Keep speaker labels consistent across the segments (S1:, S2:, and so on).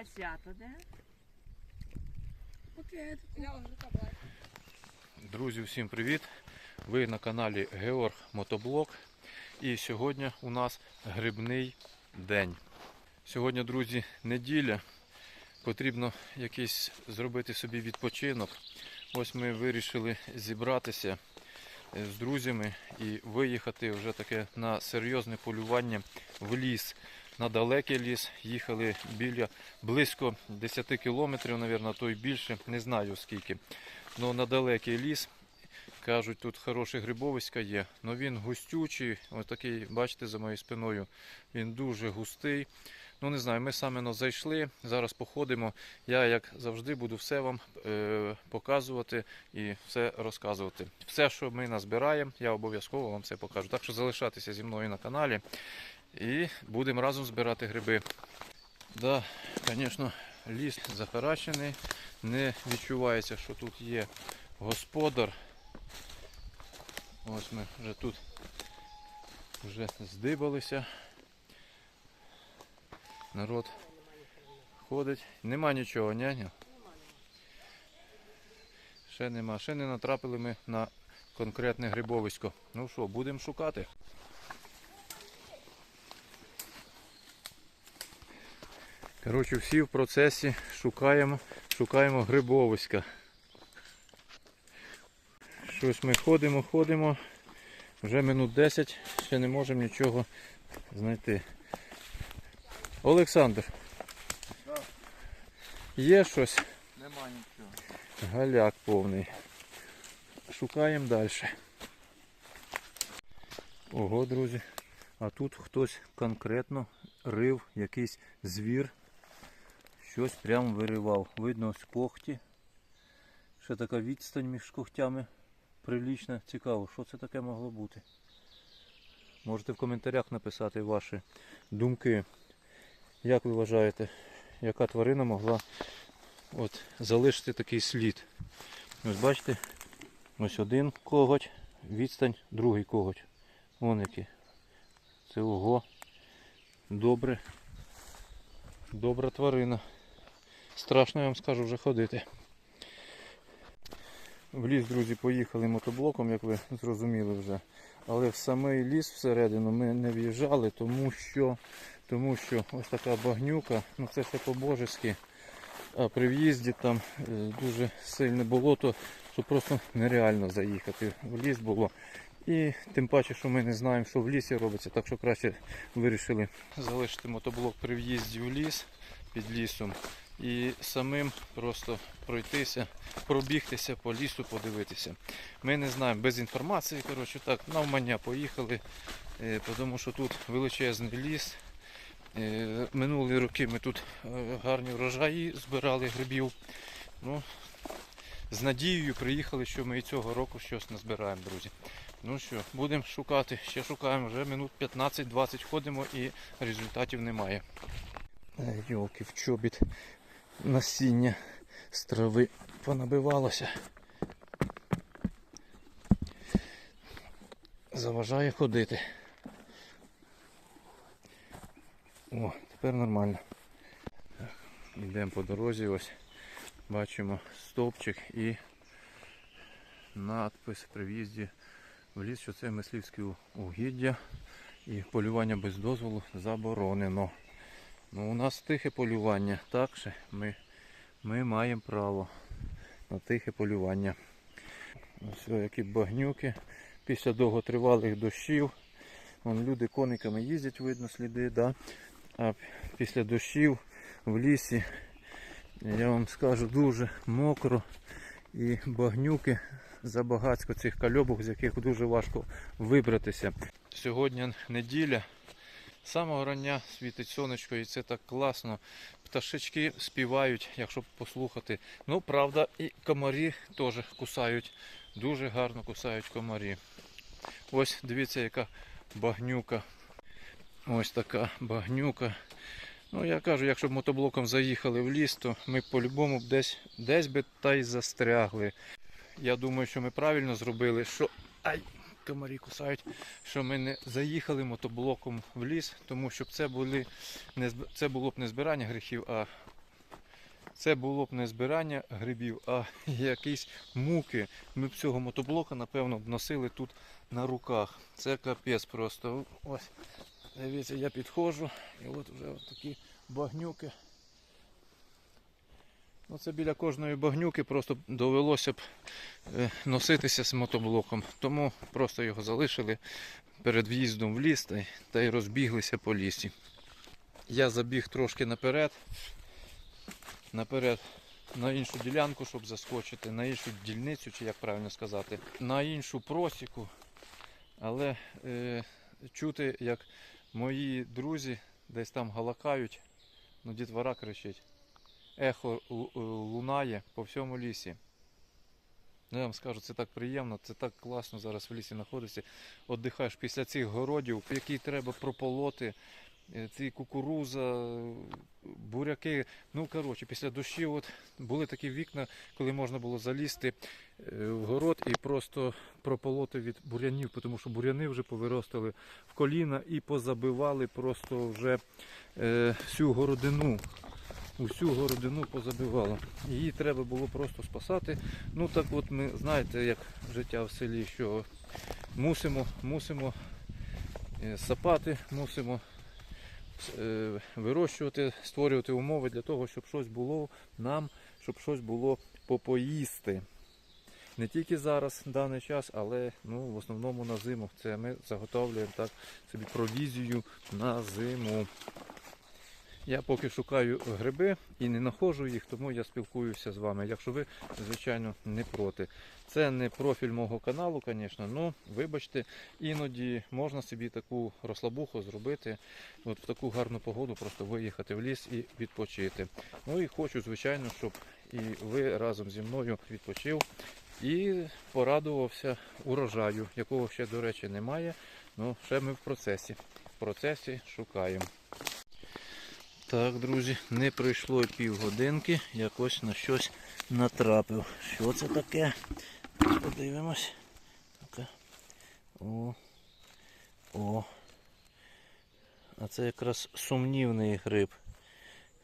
S1: А свято де?
S2: Друзі, всім привіт! Ви на каналі Георг Мотоблок. І сьогодні у нас грибний день. Сьогодні, друзі, неділя. Потрібно якийсь зробити собі відпочинок. Ось ми вирішили зібратися е, з друзями і виїхати вже таке на серйозне полювання в ліс. На далекий ліс їхали біля близько 10 кілометрів, мабуть, то й більше, не знаю скільки. Ну, на далекий ліс. Кажуть, тут хороше грибовиська є. але він густючий, ось такий, бачите, за моєю спиною. Він дуже густий. Ну не знаю, ми саме но зайшли. Зараз походимо. Я, як завжди, буду все вам е, показувати і все розказувати. Все, що ми назбираємо, я обов'язково вам все покажу. Так що залишайтеся зі мною на каналі і будемо разом збирати гриби. Да, звісно, ліс захаращений. Не відчувається, що тут є господар. Ось ми вже тут вже здибалися. Народ ходить. Нема нічого, няня. Ще нема. Ще не натрапили ми на конкретне грибовисько. Ну що, будемо шукати. Коротше, всі в процесі шукаємо, шукаємо грибовиська. Щось ми ходимо, ходимо. Вже минут 10, ще не можемо нічого знайти. Олександр. Є щось?
S3: Нема нічого.
S2: Галяк повний. Шукаємо далі. Ого, друзі. А тут хтось конкретно рив якийсь звір. Щось прямо виривав. Видно ось когті. Ще така відстань між когтями прилічна. Цікаво, що це таке могло бути. Можете в коментарях написати ваші думки. Як ви вважаєте, яка тварина могла от, залишити такий слід? Ось бачите, ось один коготь, відстань, другий коготь. Вон які. Це ого. Добре. Добра тварина. Страшно я вам скажу вже ходити. В ліс, друзі, поїхали мотоблоком, як ви зрозуміли вже. Але в самий ліс всередину ми не в'їжджали, тому що, тому що ось така багнюка, ну це ще по-божески. А при в'їзді там е, дуже сильне болото, що просто нереально заїхати. В ліс було. І тим паче, що ми не знаємо, що в лісі робиться, так що краще вирішили залишити мотоблок при в'їзді в ліс під лісом і самим просто пройтися, пробігтися по лісу, подивитися. Ми не знаємо без інформації, коротше так, навмання поїхали, е, тому що тут величезний ліс. Е, Минулі роки ми тут е, гарні врожаї збирали грибів. Ну, з надією приїхали, що ми і цього року щось назбираємо, друзі. Ну що, будемо шукати, ще шукаємо, вже минут 15-20 ходимо і результатів немає. Йолки, в чобіт насіння з трави понабивалося. Заважає ходити. О, тепер нормально. Йдемо по дорозі, ось бачимо стовпчик і надпис при в'їзді в ліс, що це мисливське угіддя і полювання без дозволу заборонено. Ну, у нас тихе полювання, так що ми, ми маємо право на тихе полювання. Ось які багнюки після довготривалих дощів. Вон люди кониками їздять, видно сліди, да? а після дощів в лісі, я вам скажу, дуже мокро і багнюки забагацько цих кальобок, з яких дуже важко вибратися. Сьогодні неділя. Самого рання світить сонечко і це так класно. Пташечки співають, якщо послухати. Ну, правда, і комарі теж кусають. Дуже гарно кусають комарі. Ось дивіться, яка багнюка. Ось така багнюка. Ну, я кажу, якщо б мотоблоком заїхали в ліс, то ми по-любому десь, десь би та й застрягли. Я думаю, що ми правильно зробили, що. Ай! Комарі кусають, що ми не заїхали мотоблоком в ліс, тому що це були не це було б не збирання гріхів, а це було б не збирання грибів, а якісь муки. Ми б цього мотоблока, напевно, б носили тут на руках. Це капець просто. Ось, дивіться, я підходжу, і от вже такі багнюки. Ну, це біля кожної багнюки просто довелося б носитися з мотоблоком. Тому просто його залишили перед в'їздом в ліс та й, розбіглися по лісі. Я забіг трошки наперед. Наперед на іншу ділянку, щоб заскочити, на іншу дільницю, чи як правильно сказати, на іншу просіку. Але е, чути, як мої друзі десь там галакають, ну дітвора кричить. Ехо е, лунає по всьому лісі. Ну, я вам скажу, це так приємно, це так класно зараз в лісі знаходитися. Отдихаєш після цих городів, які треба прополоти, е, ці кукуруза, буряки. Ну, коротше, після дощів от були такі вікна, коли можна було залізти е, в город і просто прополоти від бурянів, тому що буряни вже повиростали в коліна і позабивали просто вже е, всю городину. Усю городину позабивало. Її треба було просто спасати. Ну так от ми знаєте, як життя в селі, що мусимо, мусимо е, сапати, мусимо е, вирощувати, створювати умови для того, щоб щось було нам, щоб щось було попоїсти. Не тільки зараз, в даний час, але ну, в основному на зиму. Це ми заготовлюємо так собі провізію на зиму. Я поки шукаю гриби і не знаходжу їх, тому я спілкуюся з вами. Якщо ви, звичайно, не проти. Це не профіль мого каналу, звісно, але вибачте, іноді можна собі таку розслабуху зробити, от в таку гарну погоду просто виїхати в ліс і відпочити. Ну і хочу, звичайно, щоб і ви разом зі мною відпочив і порадувався урожаю, якого ще, до речі, немає. Ну, ще ми в процесі. В процесі шукаємо. Так, друзі, не пройшло півгодинки, якось на щось натрапив. Що це таке? Подивимось. Таке. О. О. А це якраз сумнівний гриб.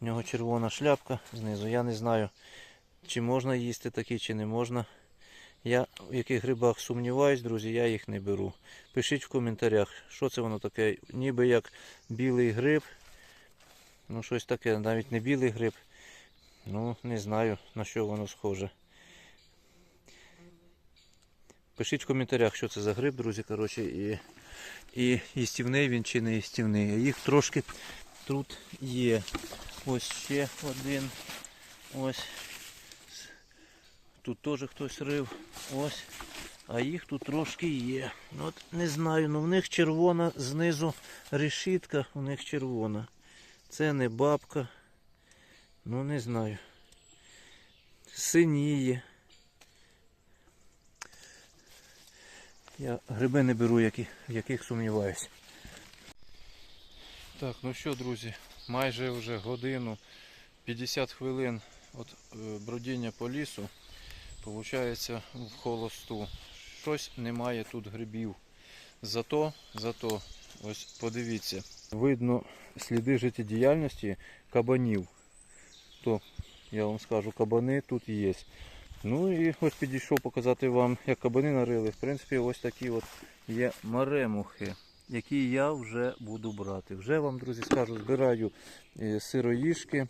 S2: В нього червона шляпка знизу. Я не знаю, чи можна їсти такі, чи не можна. Я в яких грибах сумніваюсь, друзі, я їх не беру. Пишіть в коментарях, що це воно таке, ніби як білий гриб. Ну, щось таке, навіть не білий гриб. Ну, не знаю на що воно схоже. Пишіть в коментарях, що це за гриб, друзі. Коротше, і, і їстівний він чи не їстівний. Їх трошки тут є. Ось ще один. Ось. Тут теж хтось рив. Ось. А їх тут трошки є. Ну, От не знаю, ну в них червона знизу решітка, у них червона. Це не бабка. Ну не знаю. Синіє. Я гриби не беру, які, в яких сумніваюсь. Так, ну що, друзі, майже вже годину 50 хвилин от е, бродіння по лісу. Получається в холосту. Щось немає тут грибів. Зато, зато, ось подивіться, видно сліди життєдіяльності кабанів. То я вам скажу, кабани тут є. Ну і ось підійшов показати вам, як кабани нарили. В принципі, ось такі от є маремухи, які я вже буду брати. Вже вам, друзі, скажу, збираю е, сироїшки, е,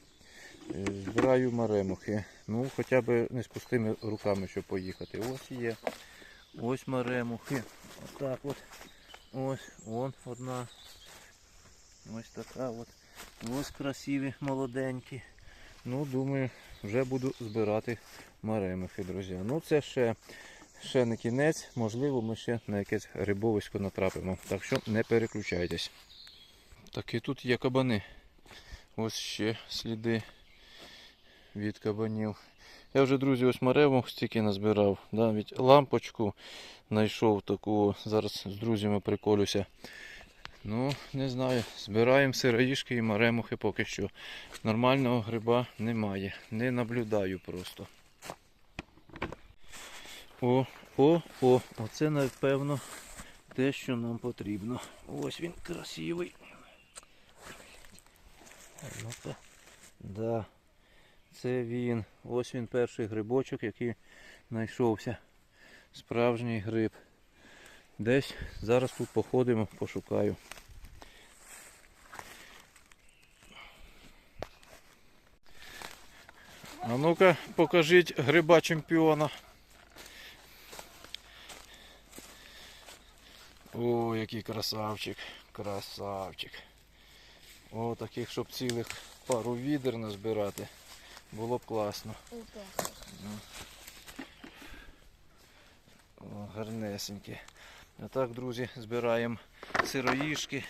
S2: збираю маремухи. Ну, хоча б не з пустими руками, щоб поїхати. Ось є. Ось маремухи. Отак от. Ось, вон одна. Ось така от. Ось красиві, молоденькі. Ну, думаю, вже буду збирати маремихи, друзі. Ну це ще, ще не кінець, можливо, ми ще на якесь рибовисько натрапимо. Так що не переключайтесь. Так і тут є кабани. Ось ще сліди від кабанів. Я вже, друзі, ось маревок стільки назбирав. Навіть лампочку знайшов таку. Зараз з друзями приколюся. Ну, не знаю. Збираємо сироїшки і маремухи поки що. Нормального гриба немає. Не наблюдаю просто. О, о, о, оце напевно те, що нам потрібно. Ось він красивий. Ну-ка. Да. Це він. Ось він перший грибочок, який знайшовся. Справжній гриб. Десь зараз тут походимо, пошукаю. А ну-ка, покажіть гриба чемпіона. О, який красавчик, красавчик. О, таких, щоб цілих пару відер назбирати. Було б класно. О, гарнесенькі. А так, друзі, збираємо сироїшки,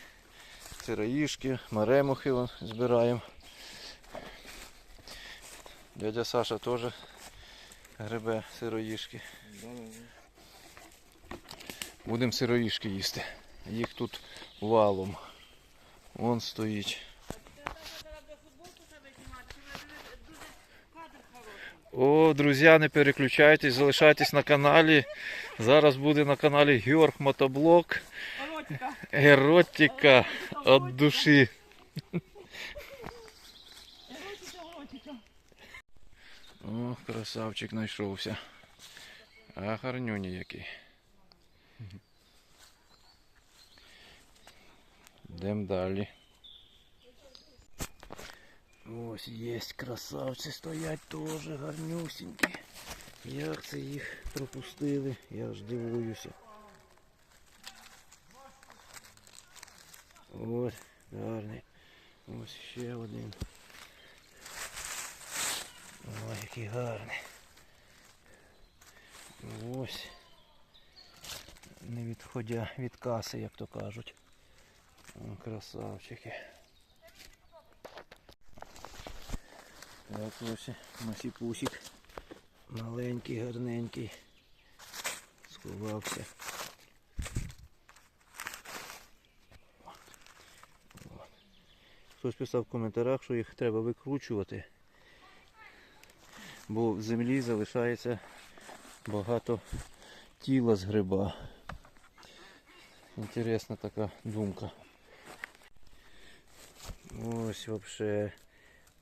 S2: сироїшки, маремухи вон збираємо. Дядя Саша теж гребе сироїшки. Будемо сироїшки їсти. Їх тут валом. Вон стоїть. О, друзі, не переключайтесь, залишайтесь на каналі. Зараз буде на каналі Георг Мотоблок. Еротика від душі. О, красавчик знайшовся. А гарнюні який. Йдемо далі. Ось є красавці стоять теж гарнюсінькі. Як це їх пропустили, я ж дивуюся. Ось, гарний. Ось ще один. Ой, який гарний. Ось. Не відходя від каси, як то кажуть. Красавчики. Так ось масіпусик. Маленький, гарненький. Сховався. Хтось писав в коментарях, що їх треба викручувати бо в землі залишається багато тіла з гриба. Інтересна така думка. Ось вообще,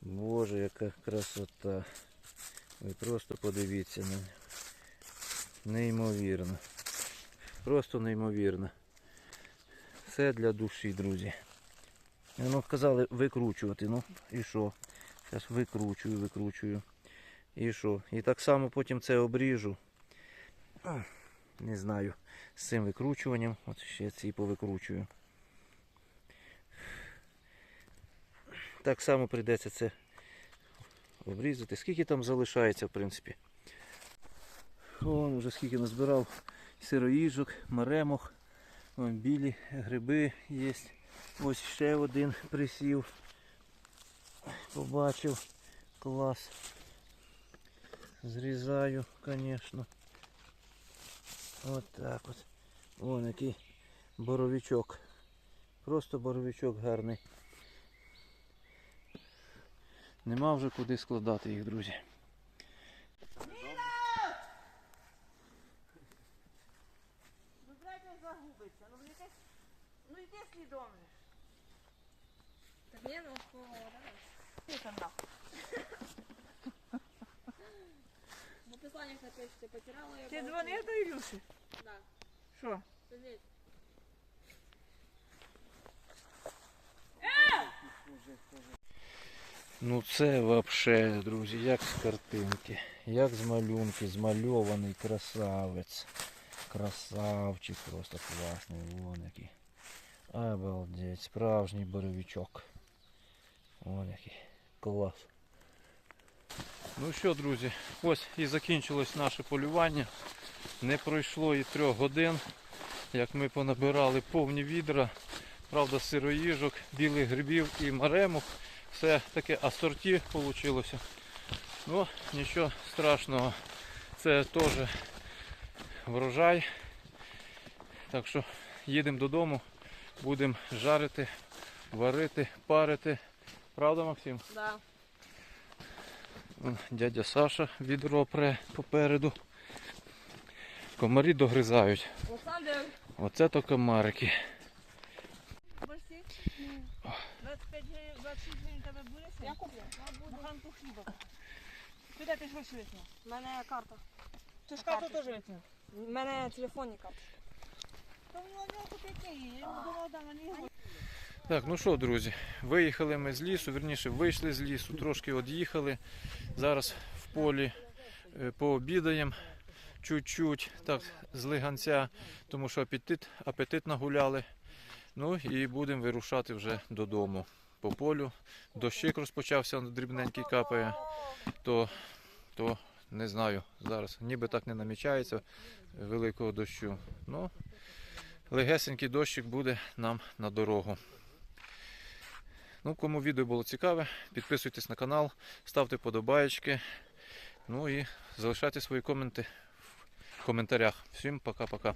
S2: боже, яка красота. Ви просто подивіться на неї. Неймовірно. Просто неймовірно. Все для душі, друзі. Ну, казали викручувати, ну і що? Зараз викручую, викручую. І що? І так само потім це обріжу. Не знаю. З цим викручуванням. От ще ці повикручую. Так само прийдеться це обрізати. Скільки там залишається, в принципі. Вон вже скільки назбирав сироїжок, маремох, Вон білі гриби є. Ось ще один присів. Побачив. Клас. Зрізаю, звісно. От так от. Вон який боровичок. Просто боровичок гарний. Нема вже куди складати їх, друзі.
S1: Ну дайте загубиться. Ну йди, ну йди слідом. же.
S3: Так ні, ну по давай.
S1: Ти там нахуй.
S3: В описаннях напишите, потеряла я.
S1: Ти
S3: балку.
S1: дзвонив до Ілюші?
S3: Да.
S1: Що?
S3: Сидіть.
S2: Ну це вообще, друзі, як з картинки, як з малюнки, змальований красавець. Красавчик просто класний, вон який. Обалдеть, справжній боровичок. Вон який. Клас. Ну що, друзі, ось і закінчилось наше полювання. Не пройшло і трьох годин, як ми понабирали повні відра. Правда, сироїжок, білих грибів і маремух. Все таке асорті вийшло. Ну, нічого страшного. Це теж врожай. Так що їдемо додому, будемо жарити, варити, парити. Правда, Максим?
S3: Да.
S2: Вон Дядя Саша відро пре попереду. Комарі догризають.
S3: Олександр.
S2: Оце то комарики.
S1: 25 гривень, 26 гривень тебе буде?
S3: Я куплю.
S1: Буханку хліба. Де ти гроші витягнув?
S3: У мене карта.
S1: Ти ж карту теж витягнув.
S3: У мене телефонні карти.
S1: Та я йому да, мені.
S2: Так, ну що, друзі, виїхали ми з лісу, вірніше вийшли з лісу, трошки од'їхали. Зараз в полі е, пообідаємо чуть-чуть, так, з лиганця, тому що апетит, апетит нагуляли. Ну і будемо вирушати вже додому по полю. Дощик розпочався, дрібненький капає, то, то не знаю, зараз ніби так не намічається великого дощу. Ну, легесенький дощик буде нам на дорогу. Ну, кому відео було цікаве, підписуйтесь на канал, ставте подобаєчки. Ну і залишайте свої коменти в коментарях. Всім пока-пока.